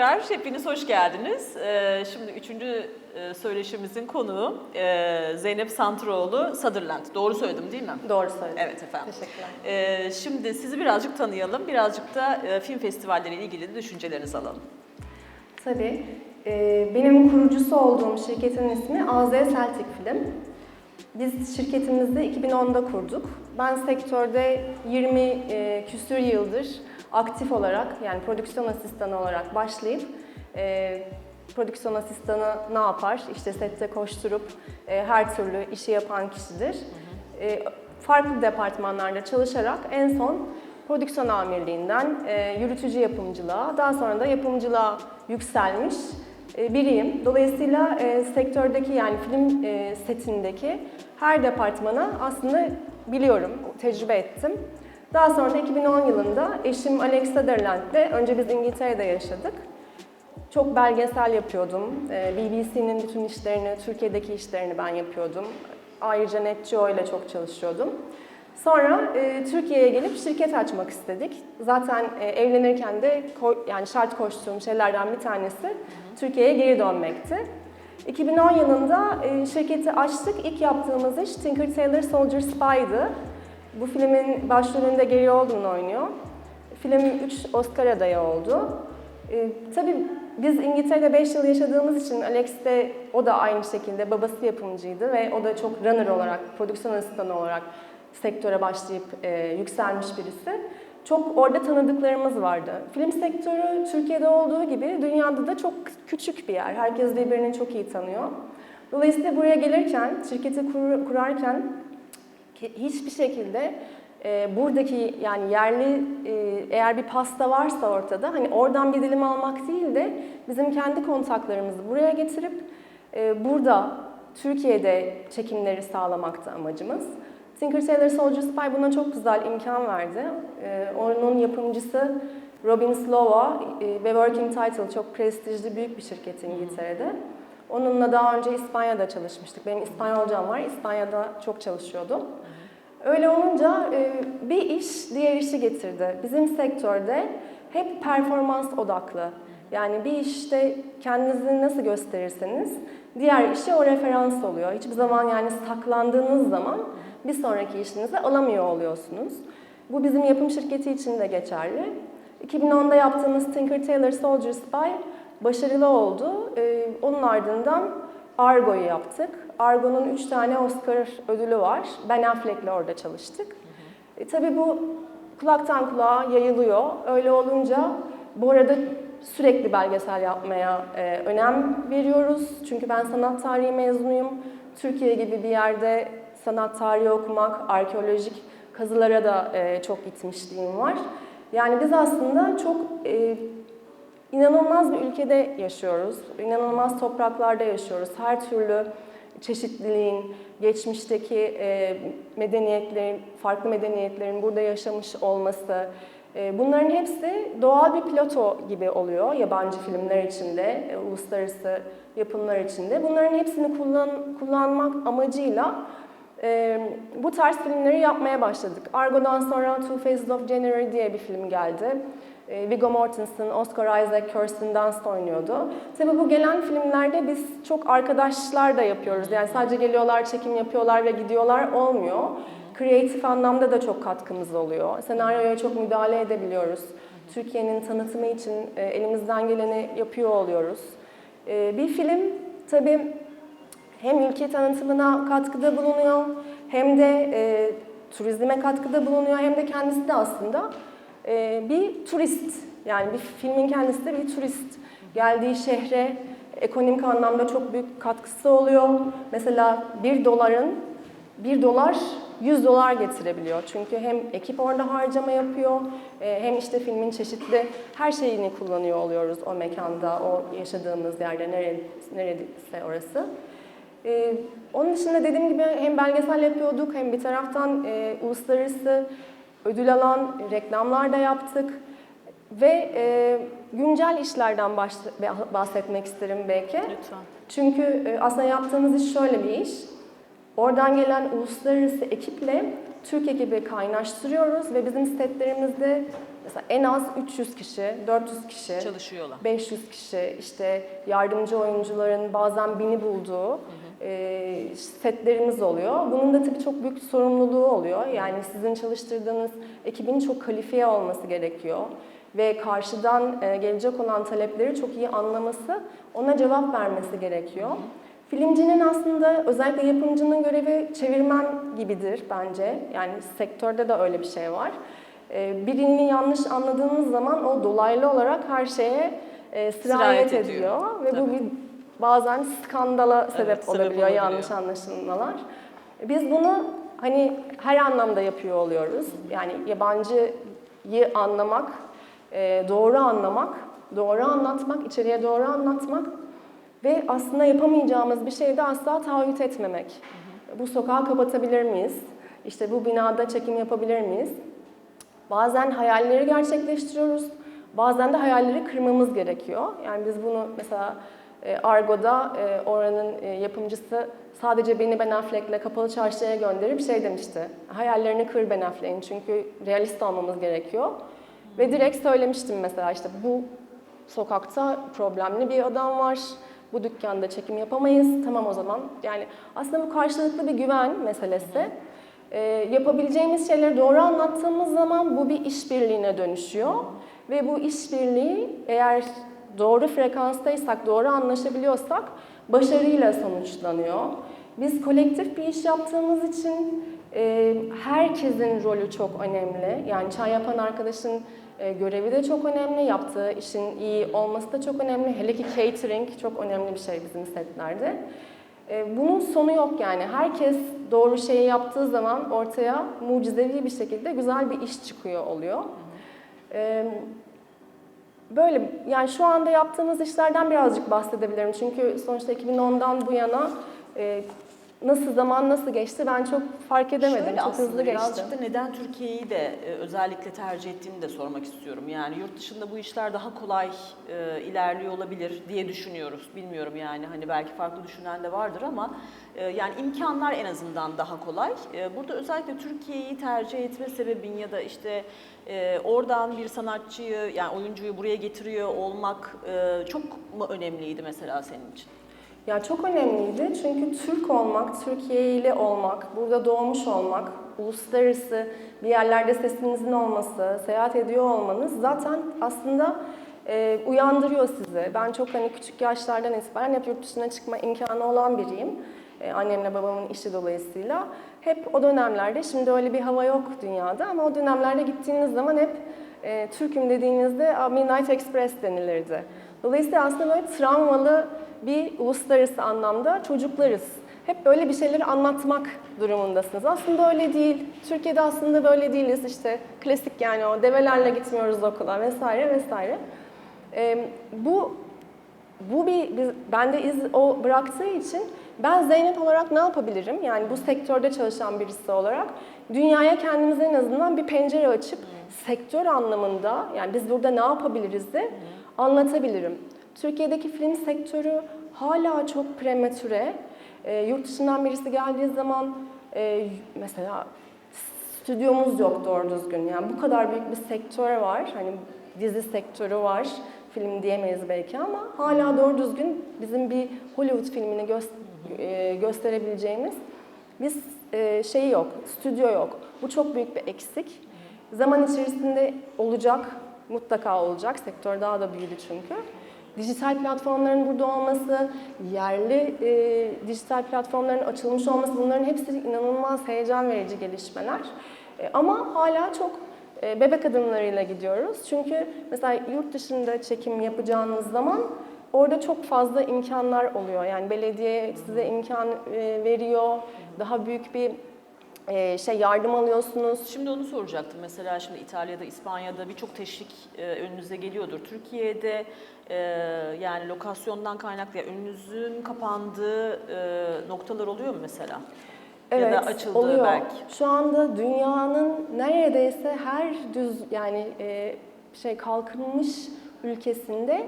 tekrar hepiniz hoş geldiniz. Ee, şimdi üçüncü e, söyleşimizin konuğu e, Zeynep Santıroğlu Sutherland. Doğru söyledim değil mi? Doğru söyledin. Evet efendim. Teşekkürler. Ee, şimdi sizi birazcık tanıyalım, birazcık da e, film festivalleriyle ilgili de düşüncelerinizi alalım. Tabii. Ee, benim kurucusu olduğum şirketin ismi AZ Celtic Film. Biz şirketimizi 2010'da kurduk. Ben sektörde 20 e, küsür yıldır aktif olarak yani prodüksiyon asistanı olarak başlayıp e, prodüksiyon asistanı ne yapar? İşte sette koşturup e, her türlü işi yapan kişidir. E, farklı departmanlarda çalışarak en son prodüksiyon amirliğinden e, yürütücü yapımcılığa, daha sonra da yapımcılığa yükselmiş e, biriyim. Dolayısıyla e, sektördeki yani film e, setindeki her departmana aslında biliyorum, tecrübe ettim. Daha sonra da 2010 yılında eşim Alex Sutherland'le, önce biz İngiltere'de yaşadık. Çok belgesel yapıyordum. Ee, BBC'nin bütün işlerini, Türkiye'deki işlerini ben yapıyordum. Ayrıca NetGeo ile çok çalışıyordum. Sonra e, Türkiye'ye gelip şirket açmak istedik. Zaten e, evlenirken de yani şart koştuğum şeylerden bir tanesi Türkiye'ye geri dönmekti. 2010 yılında e, şirketi açtık. İlk yaptığımız iş Tinker Tailor Soldier Spy'dı. Bu filmin başrolünde Gary Oldman oynuyor. Film 3 Oscar adayı oldu. Ee, tabii biz İngiltere'de 5 yıl yaşadığımız için Alex de o da aynı şekilde babası yapımcıydı ve o da çok runner olarak, prodüksiyon asistanı olarak sektöre başlayıp e, yükselmiş birisi. Çok orada tanıdıklarımız vardı. Film sektörü Türkiye'de olduğu gibi dünyada da çok küçük bir yer. Herkes birbirini çok iyi tanıyor. Dolayısıyla buraya gelirken, şirketi kur- kurarken hiçbir şekilde e, buradaki yani yerli e, eğer bir pasta varsa ortada hani oradan bir dilim almak değil de bizim kendi kontaklarımızı buraya getirip e, burada Türkiye'de çekimleri sağlamakta amacımız. Tinker Tailor Soldier Spy buna çok güzel imkan verdi. E, onun yapımcısı Robin Slova e, ve Working Title çok prestijli büyük bir şirket İngiltere'de. Onunla daha önce İspanya'da çalışmıştık. Benim İspanyolcam var. İspanya'da çok çalışıyordum. Öyle olunca e, bir iş diğer işi getirdi. Bizim sektörde hep performans odaklı. Yani bir işte kendinizi nasıl gösterirseniz diğer işe o referans oluyor. Hiçbir zaman yani saklandığınız zaman bir sonraki işinizi alamıyor oluyorsunuz. Bu bizim yapım şirketi için de geçerli. 2010'da yaptığımız Tinker Tailor Soldier Spy başarılı oldu. E, onun ardından Argo'yu yaptık. Argo'nun 3 tane Oscar ödülü var. Ben Affleck'le orada çalıştık. E, tabii bu kulaktan kulağa yayılıyor. Öyle olunca bu arada sürekli belgesel yapmaya e, önem veriyoruz. Çünkü ben sanat tarihi mezunuyum. Türkiye gibi bir yerde sanat tarihi okumak, arkeolojik kazılara da e, çok gitmişliğim var. Yani biz aslında çok e, İnanılmaz bir ülkede yaşıyoruz. İnanılmaz topraklarda yaşıyoruz. Her türlü çeşitliliğin, geçmişteki e, medeniyetlerin, farklı medeniyetlerin burada yaşamış olması, e, bunların hepsi doğal bir plato gibi oluyor yabancı filmler içinde, e, uluslararası yapımlar içinde. Bunların hepsini kullan, kullanmak amacıyla bu tarz filmleri yapmaya başladık. Argo'dan sonra Two Faces of January diye bir film geldi. E, Viggo Mortensen, Oscar Isaac, Kirsten Dunst oynuyordu. Tabii bu gelen filmlerde biz çok arkadaşlar da yapıyoruz. Yani sadece geliyorlar, çekim yapıyorlar ve gidiyorlar olmuyor. Kreatif anlamda da çok katkımız oluyor. Senaryoya çok müdahale edebiliyoruz. Türkiye'nin tanıtımı için e, elimizden geleni yapıyor oluyoruz. E, Bir film tabii hem ülke tanıtımına katkıda bulunuyor hem de e, turizme katkıda bulunuyor hem de kendisi de aslında e, bir turist. Yani bir filmin kendisi de bir turist. Geldiği şehre ekonomik anlamda çok büyük katkısı oluyor. Mesela bir doların bir dolar 100 dolar getirebiliyor. Çünkü hem ekip orada harcama yapıyor, e, hem işte filmin çeşitli her şeyini kullanıyor oluyoruz o mekanda, o yaşadığımız yerde, neredeyse orası. Ee, onun dışında dediğim gibi hem belgesel yapıyorduk hem bir taraftan e, uluslararası ödül alan reklamlar da yaptık. Ve e, güncel işlerden baş, bahsetmek isterim belki. Lütfen. Çünkü e, aslında yaptığımız iş şöyle bir iş. Oradan gelen uluslararası ekiple Türk ekibi kaynaştırıyoruz ve bizim setlerimizde mesela en az 300 kişi, 400 kişi, Çalışıyorlar. 500 kişi, işte yardımcı oyuncuların bazen bini bulduğu e, setlerimiz oluyor. Bunun da tabii çok büyük sorumluluğu oluyor. Yani sizin çalıştırdığınız ekibin çok kalifiye olması gerekiyor. Ve karşıdan e, gelecek olan talepleri çok iyi anlaması, ona cevap vermesi gerekiyor. Filmcinin aslında özellikle yapımcının görevi çevirmen gibidir bence. Yani sektörde de öyle bir şey var. E, birini yanlış anladığınız zaman o dolaylı olarak her şeye e, sirayet, Sirayet ediyor. ediyor. Ve bu Tabii. bir bazen skandala sebep sebep olabiliyor, olabiliyor. yanlış anlaşılmalar. Biz bunu hani her anlamda yapıyor oluyoruz. Yani yabancıyı anlamak, e, doğru anlamak, doğru anlatmak, içeriye doğru anlatmak ve aslında yapamayacağımız bir şeyde asla taahhüt etmemek. Bu sokağı kapatabilir miyiz? İşte bu binada çekim yapabilir miyiz? Bazen hayalleri gerçekleştiriyoruz. Bazen de hayalleri kırmamız gerekiyor. Yani biz bunu mesela Argo'da e, oranın e, yapımcısı sadece beni Ben Affleck'le kapalı çarşıya gönderip şey demişti. Hayallerini kır Ben Affleck'in çünkü realist olmamız gerekiyor. Ve direkt söylemiştim mesela işte bu sokakta problemli bir adam var. Bu dükkanda çekim yapamayız. Tamam o zaman. Yani aslında bu karşılıklı bir güven meselesi. Ee, yapabileceğimiz şeyleri doğru anlattığımız zaman bu bir işbirliğine dönüşüyor. Ve bu işbirliği eğer doğru frekanstaysak, doğru anlaşabiliyorsak başarıyla sonuçlanıyor. Biz kolektif bir iş yaptığımız için e, herkesin rolü çok önemli. Yani çay yapan arkadaşın e, görevi de çok önemli, yaptığı işin iyi olması da çok önemli. Hele ki catering çok önemli bir şey bizim setlerde. E, bunun sonu yok yani. Herkes doğru şeyi yaptığı zaman ortaya mucizevi bir şekilde güzel bir iş çıkıyor oluyor. E, böyle yani şu anda yaptığımız işlerden birazcık bahsedebilirim. Çünkü sonuçta 2010'dan bu yana e, nasıl zaman nasıl geçti ben çok fark edemedim. Şöyle çok hızlı geçti. birazcık da neden Türkiye'yi de e, özellikle tercih ettiğimi de sormak istiyorum. Yani yurt dışında bu işler daha kolay e, ilerliyor olabilir diye düşünüyoruz. Bilmiyorum yani hani belki farklı düşünen de vardır ama e, yani imkanlar en azından daha kolay. E, burada özellikle Türkiye'yi tercih etme sebebin ya da işte e, oradan bir sanatçıyı yani oyuncuyu buraya getiriyor olmak e, çok mu önemliydi mesela senin için? Ya çok önemliydi çünkü Türk olmak, Türkiye'li olmak, burada doğmuş olmak, uluslararası bir yerlerde sesinizin olması, seyahat ediyor olmanız zaten aslında e, uyandırıyor sizi. Ben çok hani küçük yaşlardan itibaren hep yurt dışına çıkma imkanı olan biriyim. E, annemle babamın işi dolayısıyla. Hep o dönemlerde, şimdi öyle bir hava yok dünyada ama o dönemlerde gittiğiniz zaman hep e, Türk'üm dediğinizde "Aa, Midnight Express denilirdi. Dolayısıyla aslında böyle travmalı bir uluslararası anlamda çocuklarız. Hep böyle bir şeyleri anlatmak durumundasınız. Aslında öyle değil. Türkiye'de aslında böyle değiliz. İşte klasik yani o develerle gitmiyoruz okula vesaire vesaire. Ee, bu bu bir biz, bende iz o bıraktığı için ben Zeynep olarak ne yapabilirim? Yani bu sektörde çalışan birisi olarak dünyaya kendimize en azından bir pencere açıp sektör anlamında yani biz burada ne yapabiliriz de anlatabilirim. Türkiye'deki film sektörü hala çok prematüre. Ee, yurt dışından birisi geldiği zaman e, mesela stüdyomuz yok doğru düzgün. Yani bu kadar büyük bir sektör var. Hani dizi sektörü var. Film diyemeyiz belki ama hala doğru düzgün bizim bir Hollywood filmini gö- e, gösterebileceğimiz biz e, şey yok, stüdyo yok. Bu çok büyük bir eksik. Zaman içerisinde olacak, mutlaka olacak. Sektör daha da büyüdü çünkü. Dijital platformların burada olması, yerli e, dijital platformların açılmış olması bunların hepsi inanılmaz heyecan verici gelişmeler. E, ama hala çok e, bebek adımlarıyla gidiyoruz. Çünkü mesela yurt dışında çekim yapacağınız zaman orada çok fazla imkanlar oluyor. Yani belediye size imkan e, veriyor, daha büyük bir e, şey yardım alıyorsunuz. Şimdi onu soracaktım. Mesela şimdi İtalya'da, İspanya'da birçok teşvik e, önünüze geliyordur. Türkiye'de e, yani lokasyondan kaynaklı ya önünüzün kapandığı e, noktalar oluyor mu mesela? ya da açıldığı oluyor. belki. Şu anda dünyanın neredeyse her düz yani e, şey kalkınmış ülkesinde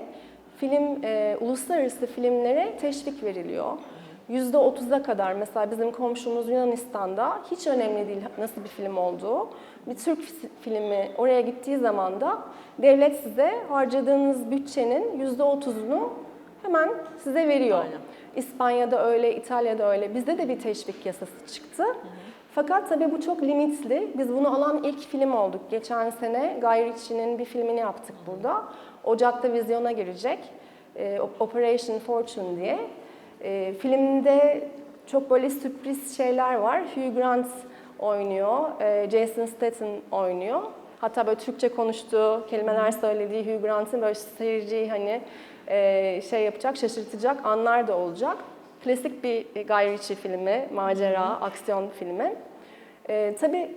film e, uluslararası filmlere teşvik veriliyor. %30'a kadar mesela bizim komşumuz Yunanistan'da hiç önemli değil nasıl bir film olduğu. Bir Türk fi- filmi oraya gittiği zaman da devlet size harcadığınız bütçenin %30'unu hemen size veriyor. Aynen. İspanya'da öyle, İtalya'da öyle. Bizde de bir teşvik yasası çıktı. Fakat tabii bu çok limitli. Biz bunu alan ilk film olduk. Geçen sene Guy Ritchie'nin bir filmini yaptık burada. Ocak'ta vizyona girecek. Ee, Operation Fortune diye. Ee, filmde çok böyle sürpriz şeyler var. Hugh Grant oynuyor, ee, Jason Statham oynuyor. Hatta böyle Türkçe konuştuğu, kelimeler söylediği Hugh Grant'ın böyle seyirciyi hani e, şey yapacak, şaşırtacak anlar da olacak. Klasik bir Guy Ritchie filmi, macera, aksiyon filmi. E, tabii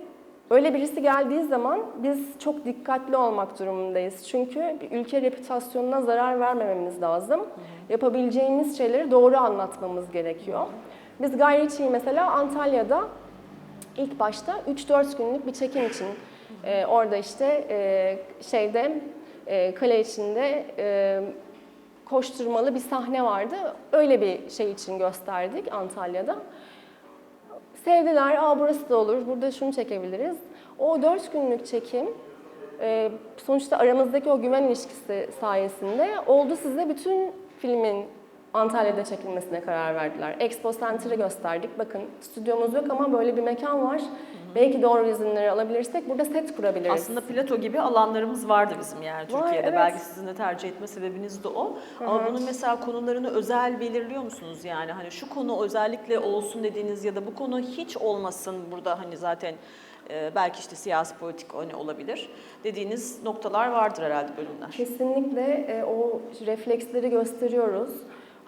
öyle birisi geldiği zaman biz çok dikkatli olmak durumundayız. Çünkü bir ülke reputasyonuna zarar vermememiz lazım. Yapabileceğimiz şeyleri doğru anlatmamız gerekiyor. Biz Guy Ritchie'yi mesela Antalya'da ilk başta 3-4 günlük bir çekim için e, orada işte e, şeyde e, kale içinde e, koşturmalı bir sahne vardı. Öyle bir şey için gösterdik Antalya'da. Sevdiler, aa burası da olur, burada şunu çekebiliriz. O 4 günlük çekim e, sonuçta aramızdaki o güven ilişkisi sayesinde oldu size bütün filmin Antalya'da çekilmesine karar verdiler. Expo Center'ı gösterdik. Bakın stüdyomuz yok ama böyle bir mekan var. Belki doğru izinleri alabilirsek burada set kurabiliriz. Aslında plato gibi alanlarımız vardı bizim yani Var, Türkiye'de. evet. Belki sizin de tercih etme sebebiniz de o. Ama bunun mesela konularını özel belirliyor musunuz yani? Hani şu konu özellikle olsun dediğiniz ya da bu konu hiç olmasın burada hani zaten e, belki işte siyasi politik hani olabilir dediğiniz noktalar vardır herhalde bölümler. Kesinlikle e, o refleksleri gösteriyoruz.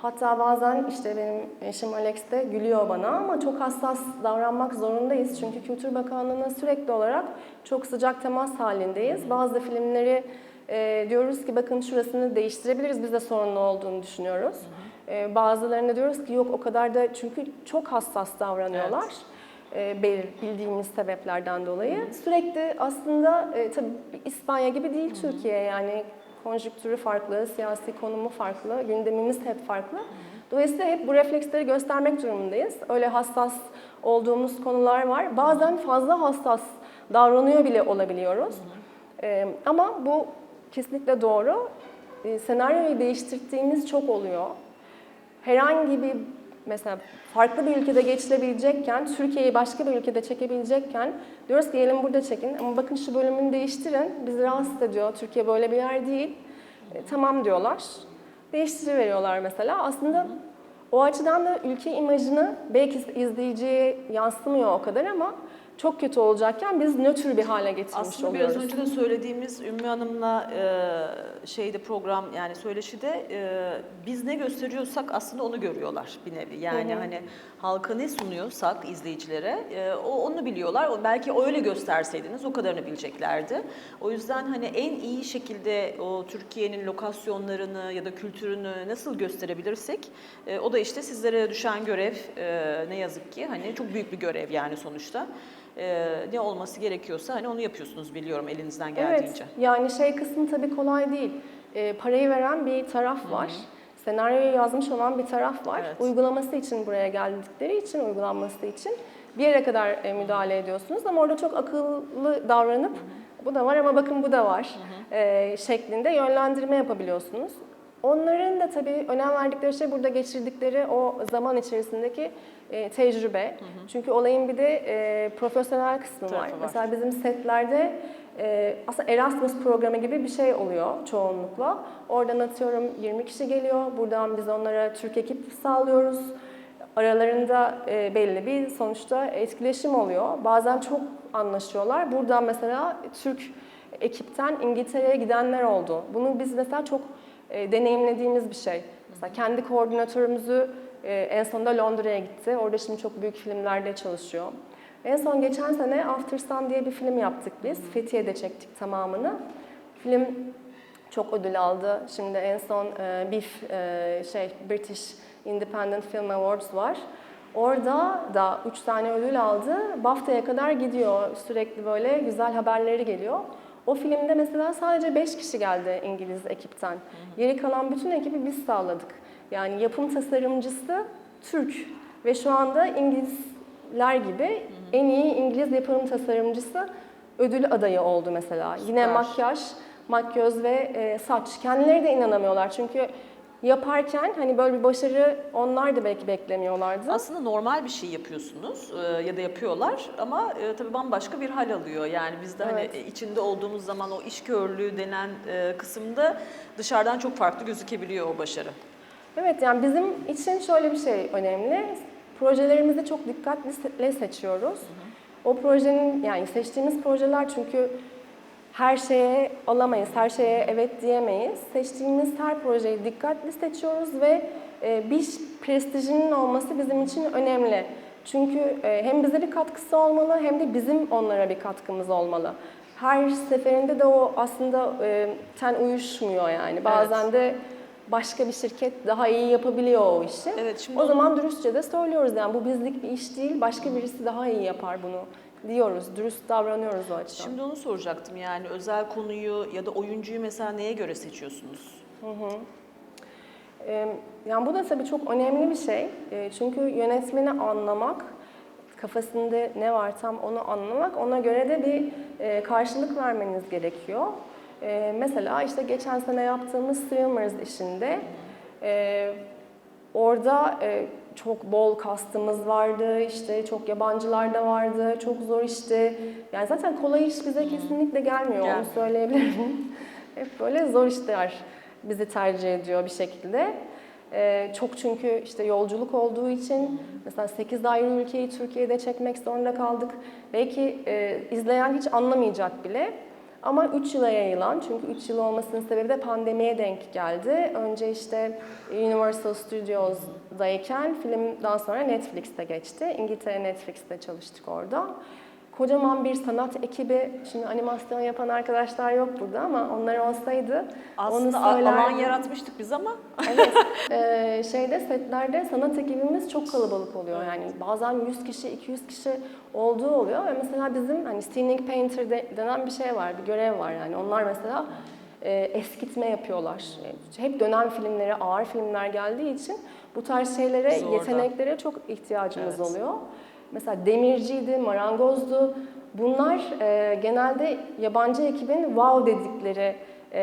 Hatta bazen işte benim eşim Alex de gülüyor bana ama çok hassas davranmak zorundayız. Çünkü Kültür Bakanlığı'na sürekli olarak çok sıcak temas halindeyiz. Bazı filmleri e, diyoruz ki bakın şurasını değiştirebiliriz. Biz de sorunlu olduğunu düşünüyoruz. E, bazılarına diyoruz ki yok o kadar da çünkü çok hassas davranıyorlar. E, belir- bildiğimiz sebeplerden dolayı. Sürekli aslında e, tabii İspanya gibi değil Türkiye yani konjüktürü farklı, siyasi konumu farklı, gündemimiz hep farklı. Dolayısıyla hep bu refleksleri göstermek durumundayız. Öyle hassas olduğumuz konular var. Bazen fazla hassas davranıyor bile olabiliyoruz. E, ama bu kesinlikle doğru. E, senaryoyu değiştirdiğimiz çok oluyor herhangi bir mesela farklı bir ülkede geçilebilecekken, Türkiye'yi başka bir ülkede çekebilecekken diyoruz ki gelin burada çekin ama bakın şu bölümünü değiştirin. Bizi rahatsız ediyor. Türkiye böyle bir yer değil. E, tamam diyorlar. Değiştiriveriyorlar mesela. Aslında o açıdan da ülke imajını belki izleyiciye yansımıyor o kadar ama çok kötü olacakken biz nötr bir hale getirmiş Aslında oluyoruz. biraz önce de söylediğimiz Ümmü Hanım'la e, şeyde program yani söyleşide e, biz ne gösteriyorsak aslında onu görüyorlar bir nevi. Yani hani halka ne sunuyorsak izleyicilere e, o onu biliyorlar. O, belki öyle gösterseydiniz o kadarını bileceklerdi. O yüzden hani en iyi şekilde o Türkiye'nin lokasyonlarını ya da kültürünü nasıl gösterebilirsek e, o da işte sizlere düşen görev e, ne yazık ki hani çok büyük bir görev yani sonuçta. E, ne olması gerekiyorsa hani onu yapıyorsunuz biliyorum elinizden geldiğince. Evet, yani şey kısmı tabii kolay değil. Ee, parayı veren bir taraf var. Senaryoyu yazmış olan bir taraf var. Evet. Uygulaması için buraya geldikleri için, uygulanması için bir yere kadar e, müdahale ediyorsunuz. Ama orada çok akıllı davranıp bu da var ama bakın bu da var e, şeklinde yönlendirme yapabiliyorsunuz. Onların da tabii önem verdikleri şey burada geçirdikleri o zaman içerisindeki e, tecrübe. Çünkü olayın bir de e, profesyonel kısmı var. Var. Mesela bizim setlerde e, aslında Erasmus programı gibi bir şey oluyor çoğunlukla. Oradan atıyorum 20 kişi geliyor. Buradan biz onlara Türk ekip sağlıyoruz. Aralarında e, belli bir sonuçta etkileşim oluyor. Bazen çok anlaşıyorlar. Buradan mesela Türk ekipten İngiltere'ye gidenler oldu. Bunu biz mesela çok e, deneyimlediğimiz bir şey. Mesela kendi koordinatörümüzü e, en sonunda Londra'ya gitti. Orada şimdi çok büyük filmlerde çalışıyor. En son geçen sene After Sun diye bir film yaptık biz. Fethiye'de çektik tamamını. Film çok ödül aldı. Şimdi en son e, BIF e, şey British Independent Film Awards var. Orada da 3 tane ödül aldı. BAFTA'ya kadar gidiyor. Sürekli böyle güzel haberleri geliyor. O filmde mesela sadece 5 kişi geldi İngiliz ekipten. Geri kalan bütün ekibi biz sağladık. Yani yapım tasarımcısı Türk ve şu anda İngilizler gibi en iyi İngiliz yapım tasarımcısı ödül adayı oldu mesela. Yine Süper. makyaj, makyöz ve e, saç. Kendileri de inanamıyorlar çünkü yaparken hani böyle bir başarı onlar da belki beklemiyorlardı. Aslında normal bir şey yapıyorsunuz e, ya da yapıyorlar ama e, tabii bambaşka bir hal alıyor. Yani biz de hani Evet. e, içinde olduğumuz zaman o iş körlüğü denen e, kısımda dışarıdan çok farklı gözükebiliyor o başarı. Evet yani bizim için şöyle bir şey önemli. Projelerimizi çok dikkatli seçiyoruz. O projenin yani seçtiğimiz projeler çünkü her şeye alamayız, her şeye evet diyemeyiz. Seçtiğimiz her projeyi dikkatli seçiyoruz ve e, bir prestijinin olması bizim için önemli. Çünkü e, hem bize bir katkısı olmalı hem de bizim onlara bir katkımız olmalı. Her seferinde de o aslında e, ten uyuşmuyor yani. Bazen de başka bir şirket daha iyi yapabiliyor o işi. Evet, şimdi o zaman dürüstçe de söylüyoruz yani bu bizlik bir iş değil, başka birisi daha iyi yapar bunu diyoruz. Dürüst davranıyoruz o açıdan. Şimdi onu soracaktım yani özel konuyu ya da oyuncuyu mesela neye göre seçiyorsunuz? Ee, Yani bu da tabii çok önemli bir şey. Ee, Çünkü yönetmeni anlamak, kafasında ne var tam onu anlamak, ona göre de bir e, karşılık vermeniz gerekiyor. Ee, Mesela işte geçen sene yaptığımız Swimmers işinde e, orada e, çok bol kastımız vardı, işte çok yabancılar da vardı, çok zor işte. Yani zaten kolay iş bize kesinlikle gelmiyor, onu Gelmiyor. söyleyebilirim. Hep böyle zor işler bizi tercih ediyor bir şekilde. Ee, çok çünkü işte yolculuk olduğu için mesela 8 ayrı ülkeyi Türkiye'de çekmek zorunda kaldık. Belki e, izleyen hiç anlamayacak bile. Ama 3 yıla yayılan, çünkü 3 yıl olmasının sebebi de pandemiye denk geldi. Önce işte Universal Studios'dayken film daha sonra Netflix'te geçti. İngiltere Netflix'te çalıştık orada. Kocaman bir sanat ekibi, şimdi animasyon yapan arkadaşlar yok burada ama onlar olsaydı Aslında onu söylerdim. alan yaratmıştık biz ama Evet. Ee, şeyde setlerde sanat ekibimiz çok kalabalık oluyor. Yani bazen 100 kişi, 200 kişi olduğu oluyor ve mesela bizim hani scening painter de- denen bir şey var, bir görev var yani. Onlar mesela e, eskitme yapıyorlar. E, Hep dönem filmleri, ağır filmler geldiği için bu tarz şeylere, Zor da. yeteneklere çok ihtiyacımız Evet. oluyor. Mesela demirciydi, marangozdu. Bunlar e, genelde yabancı ekibin wow dedikleri e,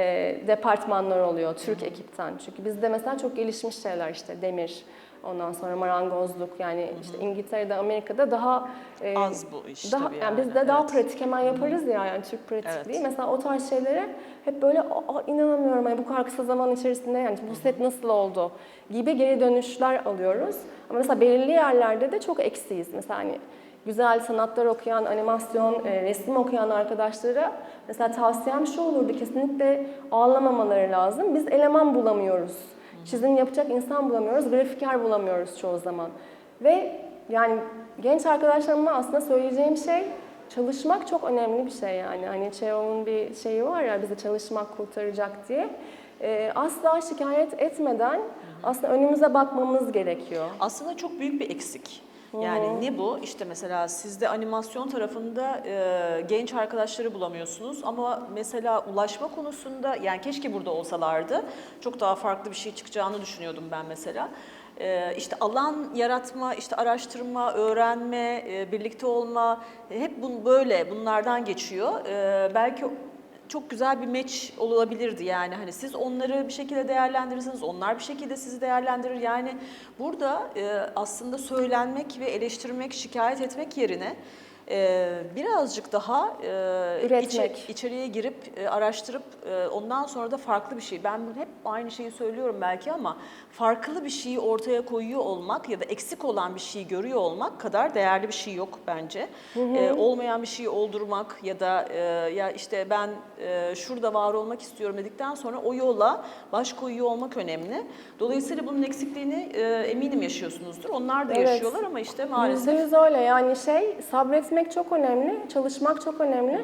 departmanlar oluyor Türk ekipten. Çünkü bizde mesela çok gelişmiş şeyler işte demir, ondan sonra marangozluk yani işte İngiltere'de, Amerika'da daha e, az bu iş daha yani, yani. bizde daha Evet. pratik hemen yaparız ya yani Türk pratikliği. Evet. Mesela o tarz şeylere hep böyle Aa, inanamıyorum hani bu kadar kısa zaman içerisinde yani bu set nasıl oldu gibi geri dönüşler alıyoruz. Ama mesela belirli yerlerde de çok eksiyiz. Mesela hani güzel sanatlar okuyan, animasyon, e, resim okuyan arkadaşlara mesela tavsiyem şu olurdu kesinlikle ağlamamaları lazım. Biz eleman bulamıyoruz. Çizim yapacak insan bulamıyoruz, grafiker bulamıyoruz çoğu zaman. Ve yani genç arkadaşlarıma aslında söyleyeceğim şey çalışmak çok önemli bir şey yani. Hani Çehov'un bir şeyi var ya bizi çalışmak kurtaracak diye. Ee, asla şikayet etmeden aslında önümüze bakmamız gerekiyor. Aslında çok büyük bir eksik. Yani ne bu? İşte mesela sizde animasyon tarafında e, genç arkadaşları bulamıyorsunuz ama mesela ulaşma konusunda yani keşke burada olsalardı çok daha farklı bir şey çıkacağını düşünüyordum ben mesela. E, işte alan yaratma, işte araştırma, öğrenme, e, birlikte olma e, hep bun böyle bunlardan geçiyor. E, belki çok güzel bir match olabilirdi yani hani siz onları bir şekilde değerlendirirsiniz, onlar bir şekilde sizi değerlendirir. Yani burada e, aslında söylenmek ve eleştirmek, şikayet etmek yerine e, birazcık daha e, içe- içeriye girip e, araştırıp e, ondan sonra da farklı bir şey. Ben hep aynı şeyi söylüyorum belki ama farklı bir şeyi ortaya koyuyor olmak ya da eksik olan bir şeyi görüyor olmak kadar değerli bir şey yok bence. E, olmayan bir şeyi oldurmak ya da e, ya işte ben e, şurada var olmak istiyorum dedikten sonra o yola baş koyuyor olmak önemli. Dolayısıyla bunun eksikliğini e, eminim yaşıyorsunuzdur. Onlar da Evet. yaşıyorlar ama işte maalesef Yüzde yüz öyle yani şey sabretmek çok önemli, çalışmak çok önemli.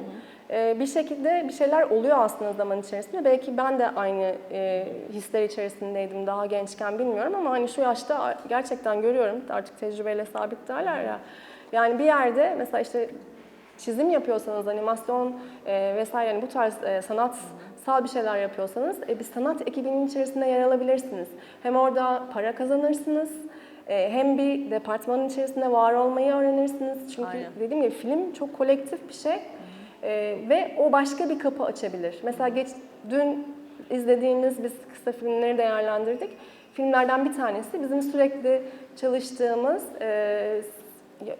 Ee, bir şekilde bir şeyler oluyor aslında zaman içerisinde. Belki ben de aynı e, hisler içerisindeydim daha gençken bilmiyorum ama hani şu yaşta gerçekten görüyorum artık tecrübeyle sabit derler ya. Yani bir yerde mesela işte çizim yapıyorsanız, animasyon e, vesaire yani bu tarz e, sanatsal bir şeyler yapıyorsanız e, bir sanat ekibinin içerisinde yer alabilirsiniz. Hem orada para kazanırsınız hem bir departmanın içerisinde var olmayı öğrenirsiniz. Çünkü Aynen. dediğim gibi film çok kolektif bir şey E, ve o başka bir kapı açabilir. Mesela geç dün izlediğimiz biz kısa filmleri değerlendirdik. Filmlerden bir tanesi bizim sürekli çalıştığımız e,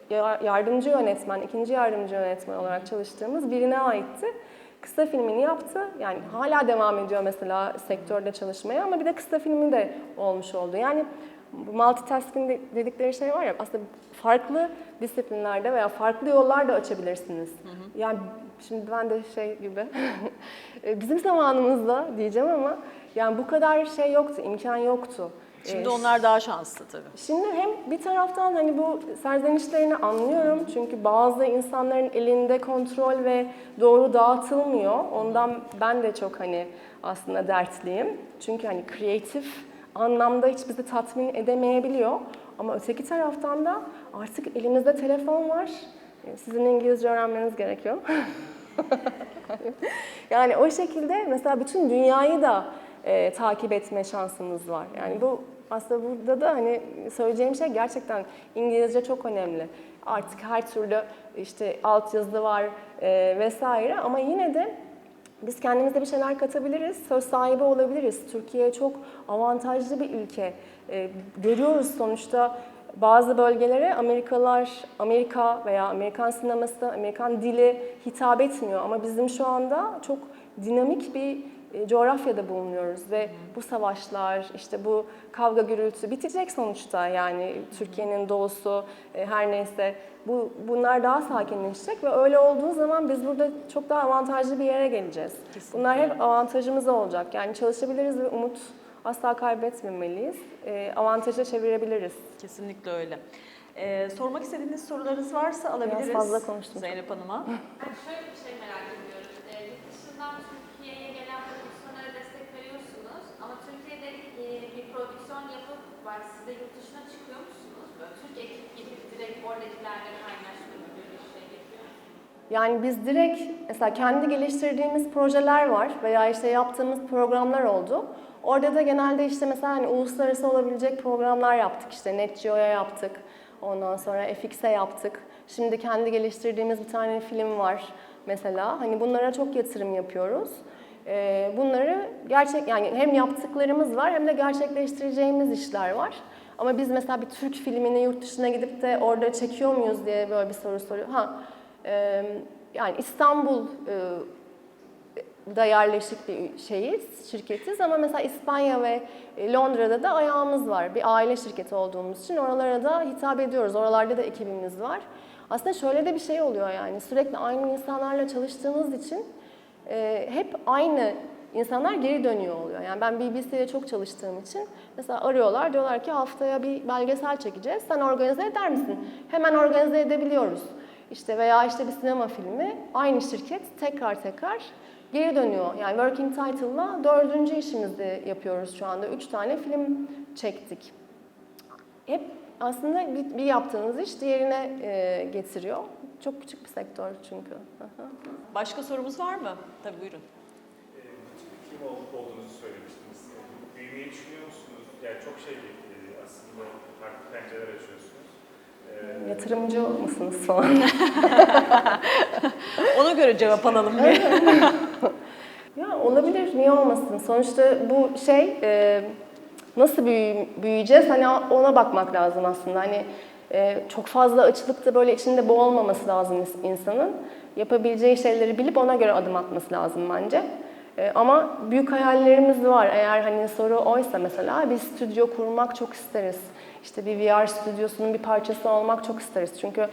ya- yardımcı yönetmen, ikinci yardımcı yönetmen olarak çalıştığımız birine aitti. Kısa filmini yaptı. Yani hala devam ediyor mesela sektörde çalışmaya ama bir de kısa filmi de olmuş oldu. Yani bu multitasking de- dedikleri şey var ya aslında farklı disiplinlerde veya farklı yollar da açabilirsiniz. Yani şimdi ben de şey gibi e, bizim zamanımızda diyeceğim ama yani bu kadar şey yoktu, imkan yoktu. Şimdi E, onlar daha şanslı tabii. Şimdi hem bir taraftan hani bu serzenişlerini anlıyorum çünkü bazı insanların elinde kontrol ve doğru dağıtılmıyor. Ondan ben de çok hani aslında dertliyim. Çünkü hani kreatif anlamda hiç bizi tatmin edemeyebiliyor. Ama öteki taraftan da artık elimizde telefon var. Ee, Sizin İngilizce öğrenmeniz gerekiyor. yani o şekilde mesela bütün dünyayı da e, takip etme şansımız var. Yani bu aslında burada da hani söyleyeceğim şey gerçekten İngilizce çok önemli. Artık her türlü işte altyazı var e, vesaire ama yine de biz kendimize bir şeyler katabiliriz, söz sahibi olabiliriz. Türkiye çok avantajlı bir ülke. E, görüyoruz sonuçta bazı bölgelere Amerikalılar, Amerika veya Amerikan sineması, Amerikan dili hitap etmiyor. Ama bizim şu anda çok dinamik bir coğrafyada bulunuyoruz ve bu savaşlar, işte bu kavga gürültü bitecek sonuçta yani Türkiye'nin doğusu e, her neyse bu bunlar daha sakinleşecek ve öyle olduğu zaman biz burada çok daha avantajlı bir yere geleceğiz. Bunlar hep avantajımız olacak. Yani çalışabiliriz ve umut asla kaybetmemeliyiz. E, avantaja çevirebiliriz. Kesinlikle öyle. Ee, sormak istediğiniz sorularınız varsa alabiliriz. fazla konuştum. Zeynep Hanım'a. Yani şöyle bir şey merak ediyorum. Ee, yurt dışından Türkiye'ye gelen prodüksiyonlara destek veriyorsunuz ama Türkiye'de e, bir prodüksiyon yapıp var. Siz de yurt dışına çıkıyor musunuz? Böyle Türk ekip gibi direkt oradakilerle kaynaşma gibi bir şey yapıyor musunuz? Yani biz direkt mesela kendi geliştirdiğimiz projeler var veya işte yaptığımız programlar oldu. Orada da genelde işte mesela hani uluslararası olabilecek programlar yaptık. İşte NetGeo'ya yaptık. Ondan sonra FX'e yaptık. Şimdi kendi geliştirdiğimiz bir tane film var mesela. Hani bunlara çok yatırım yapıyoruz. Ee, bunları gerçek yani hem yaptıklarımız var hem de gerçekleştireceğimiz işler var. Ama biz mesela bir Türk filmini yurt dışına gidip de orada çekiyor muyuz diye böyle bir soru soruyor. Ha, yani İstanbul e, da yerleşik bir şeyiz, şirketiz ama mesela İspanya ve e, Londra'da da ayağımız var. Bir aile şirketi olduğumuz için oralara da hitap ediyoruz. Oralarda da ekibimiz var. Aslında şöyle de bir şey oluyor yani sürekli aynı insanlarla çalıştığımız için e, hep aynı insanlar geri dönüyor oluyor. Yani ben BBC'ye çok çalıştığım için mesela arıyorlar diyorlar ki haftaya bir belgesel çekeceğiz. Sen organize eder misin? Hemen organize edebiliyoruz. İşte veya işte bir sinema filmi aynı şirket tekrar tekrar geri dönüyor. Yani Working Title'la dördüncü işimizi yapıyoruz şu anda. Üç tane film çektik. Hep aslında bir, bir yaptığınız iş diğerine e, getiriyor. Çok küçük bir sektör çünkü. Aha. Başka sorumuz var mı? Tabii buyurun. Ee, Kim ol- olduğunuzu söylemiştiniz. Ee, Büyümeyi düşünüyor musunuz? Yani çok şey e, aslında farklı pencereler açıyorsunuz. Yatırımcı mısınız falan? Ona göre cevap alalım bir. Ya olabilir, niye olmasın? Sonuçta bu şey e, nasıl büyü- büyüyeceğiz? Hani ona bakmak lazım aslında. Hani e, çok fazla açılıp böyle içinde boğulmaması lazım ins- insanın. Yapabileceği şeyleri bilip ona göre adım atması lazım bence. E, ama büyük hayallerimiz var. Eğer hani soru oysa mesela bir stüdyo kurmak çok isteriz. İşte bir VR stüdyosunun bir parçası olmak çok isteriz. Çünkü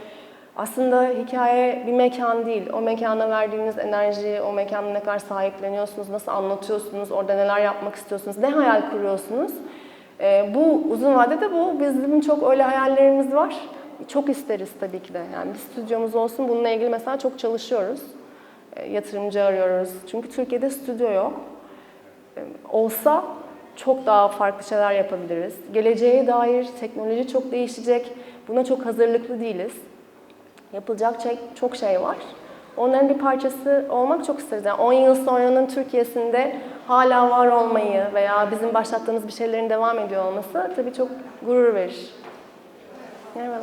aslında hikaye bir mekan değil. O mekana verdiğiniz enerji, o mekanda ne kadar sahipleniyorsunuz, nasıl anlatıyorsunuz, orada neler yapmak istiyorsunuz, ne hayal kuruyorsunuz. Ee, bu uzun vadede bu. Bizim çok öyle hayallerimiz var. Çok isteriz tabii ki de. Yani bir stüdyomuz olsun. Bununla ilgili mesela çok çalışıyoruz. Ee, yatırımcı arıyoruz. Çünkü Türkiye'de stüdyo yok. Ee, olsa çok daha farklı şeyler yapabiliriz. Geleceğe dair teknoloji çok değişecek. Buna çok hazırlıklı değiliz. Yapılacak çok şey var. Onların bir parçası olmak çok isteriz. Yani 10 yıl sonranın Türkiye'sinde hala var olmayı veya bizim başlattığımız bir şeylerin devam ediyor olması tabii çok gurur verir. Merhabalar.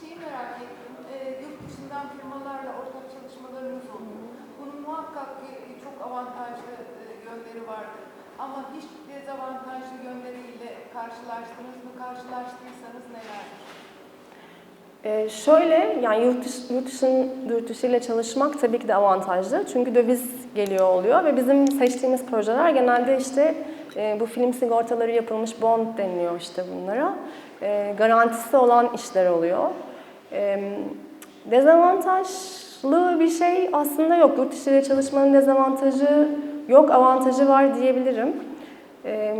Şeyi merak ettim, e, yurt dışından firmalarla ortak çalışmalarınız oluyor. Bunun muhakkak ki çok avantajlı e, yönleri vardır. Ama hiç dezavantajlı yönleriyle karşılaştınız mı? Karşılaştıysanız nelerdir? Ee, şöyle yani yurt, dışı, yurt, dışın, yurt dışı ile çalışmak tabii ki de avantajlı. Çünkü döviz geliyor oluyor ve bizim seçtiğimiz projeler genelde işte e, bu film sigortaları yapılmış bond deniliyor işte bunlara. E, garantisi olan işler oluyor. E, dezavantajlı bir şey aslında yok. Yurt dışı ile çalışmanın dezavantajı yok, avantajı var diyebilirim. E,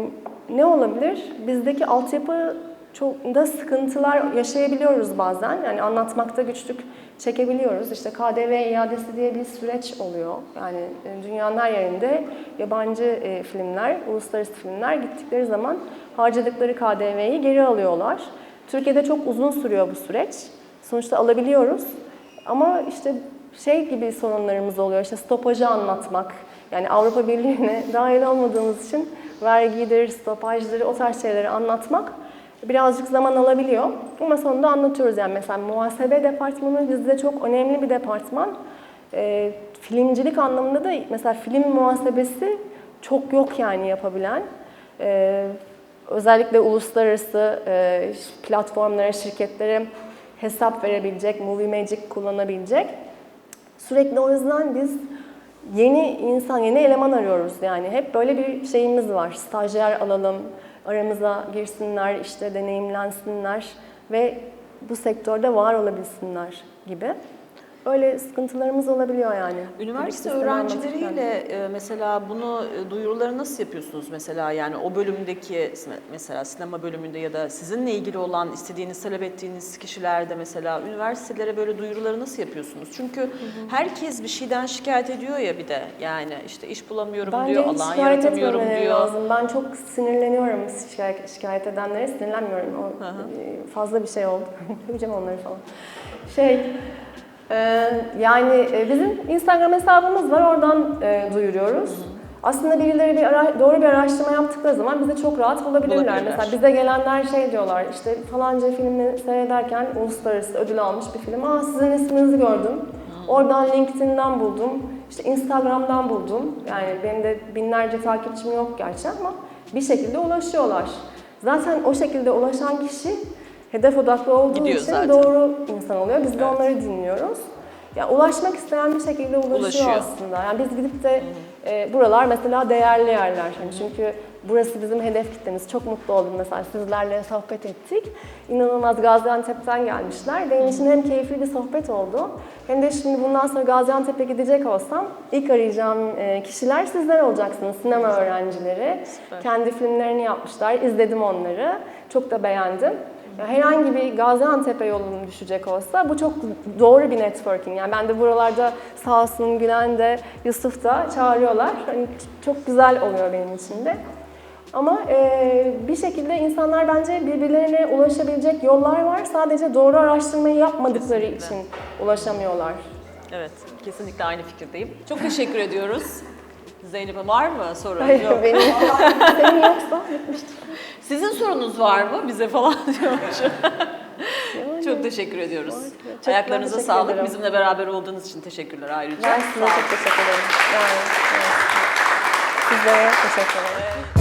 ne olabilir? Bizdeki altyapı çok da sıkıntılar yaşayabiliyoruz bazen. Yani anlatmakta güçlük çekebiliyoruz. İşte KDV iadesi diye bir süreç oluyor. Yani e, dünyanın her yerinde yabancı e, filmler, uluslararası filmler gittikleri zaman harcadıkları KDV'yi geri alıyorlar. Türkiye'de çok uzun sürüyor bu süreç. Sonuçta alabiliyoruz. Ama işte şey gibi sorunlarımız oluyor. İşte stopajı anlatmak. Yani Avrupa Birliği'ne dahil olmadığımız için vergidir, stopajdır o tarz şeyleri anlatmak birazcık zaman alabiliyor. Ama sonunda anlatıyoruz yani mesela muhasebe departmanı bizde çok önemli bir departman. E, filmcilik anlamında da mesela film muhasebesi çok yok yani yapabilen. E, özellikle uluslararası e, platformlara, şirketlere hesap verebilecek, Movie Magic kullanabilecek. Sürekli o yüzden biz yeni insan, yeni eleman arıyoruz yani. Hep böyle bir şeyimiz var. Stajyer alalım, aramıza girsinler, işte deneyimlensinler ve bu sektörde var olabilsinler gibi. Öyle sıkıntılarımız olabiliyor yani. Üniversite öğrencileriyle e, mesela bunu e, duyuruları nasıl yapıyorsunuz mesela yani o bölümdeki mesela sinema bölümünde ya da sizinle ilgili olan istediğiniz talep ettiğiniz kişilerde mesela üniversitelere böyle duyuruları nasıl yapıyorsunuz? Çünkü herkes bir şeyden şikayet ediyor ya bir de yani işte iş bulamıyorum Bence diyor, alan yaratamıyorum diyor. lazım. Ben çok sinirleniyorum şikayet, şikayet edenlere. Sinirlenmiyorum. O Hı hı. e, fazla bir şey oldu. Döveceğim onları falan. Şey, e, yani e, bizim Instagram hesabımız var. Oradan e, duyuruyoruz. Aslında birileri bir ara, doğru bir araştırma yaptıkları zaman bizi çok rahat bulabilirler. Bulabilirler. Mesela bize gelenler şey diyorlar, işte falanca filmi seyrederken uluslararası ödül almış bir film. Aa sizin isminizi gördüm. Oradan LinkedIn'den buldum. İşte Instagram'dan buldum. Yani benim de binlerce takipçim yok gerçi ama bir şekilde ulaşıyorlar. Zaten o şekilde ulaşan kişi hedef odaklı olduğu Gidiyor için zaten. doğru insan oluyor. Biz de Evet. onları dinliyoruz. Ya ulaşmak isteyen bir şekilde ulaşıyor, Ulaşıyor. aslında. Yani biz gidip de e, buralar mesela değerli yerler. Hani çünkü burası bizim hedef kitlemiz. Çok mutlu oldum mesela sizlerle sohbet ettik. İnanılmaz Gaziantep'ten gelmişler. Benim için hem keyifli bir sohbet oldu. Hem de şimdi bundan sonra Gaziantep'e gidecek olsam ilk arayacağım e, kişiler sizler olacaksınız. Sinema öğrencileri. Süper. Kendi filmlerini yapmışlar. İzledim onları. Çok da beğendim. Herhangi bir Gaziantep'e yolum düşecek olsa bu çok doğru bir networking. Yani ben de buralarda sağ olsun Gülen de Yusuf da çağırıyorlar. Hani çok güzel oluyor benim için de. Ama e, bir şekilde insanlar bence birbirlerine ulaşabilecek yollar var. Sadece doğru araştırmayı yapmadıkları Kesinlikle. için ulaşamıyorlar. Evet, kesinlikle aynı fikirdeyim. Çok teşekkür ediyoruz. Zeynep'e var mı soru? Hayır Yok. benim senin yoksa Sizin sorunuz var mı bize falan diyormuş. Çok teşekkür ediyoruz. Çok Ayaklarınıza teşekkür sağlık. ederim. Bizimle beraber olduğunuz için teşekkürler ayrıca. ben size çok teşekkür ederim. Yani, evet. Size teşekkür ederim.